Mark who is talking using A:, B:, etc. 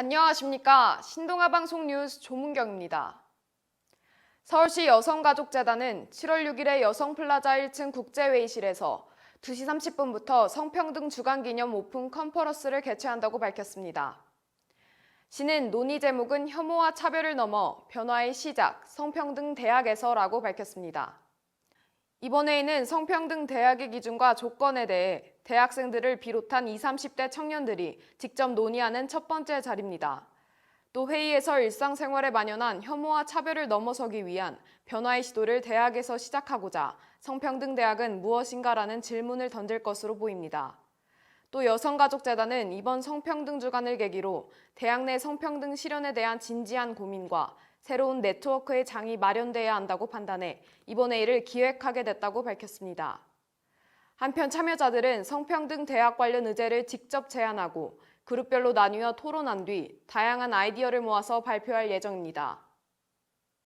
A: 안녕하십니까. 신동아 방송 뉴스 조문경입니다. 서울시 여성가족재단은 7월 6일에 여성플라자 1층 국제회의실에서 2시 30분부터 성평등 주간기념 오픈 컨퍼런스를 개최한다고 밝혔습니다. 시는 논의 제목은 혐오와 차별을 넘어 변화의 시작, 성평등 대학에서라고 밝혔습니다. 이번 회의는 성평등 대학의 기준과 조건에 대해 대학생들을 비롯한 20, 30대 청년들이 직접 논의하는 첫 번째 자리입니다. 또 회의에서 일상생활에 만연한 혐오와 차별을 넘어서기 위한 변화의 시도를 대학에서 시작하고자 성평등 대학은 무엇인가라는 질문을 던질 것으로 보입니다. 또 여성가족재단은 이번 성평등 주간을 계기로 대학 내 성평등 실현에 대한 진지한 고민과 새로운 네트워크의 장이 마련돼야 한다고 판단해 이번 회의를 기획하게 됐다고 밝혔습니다. 한편 참여자들은 성평등 대학 관련 의제를 직접 제안하고 그룹별로 나뉘어 토론한 뒤 다양한 아이디어를 모아서 발표할 예정입니다.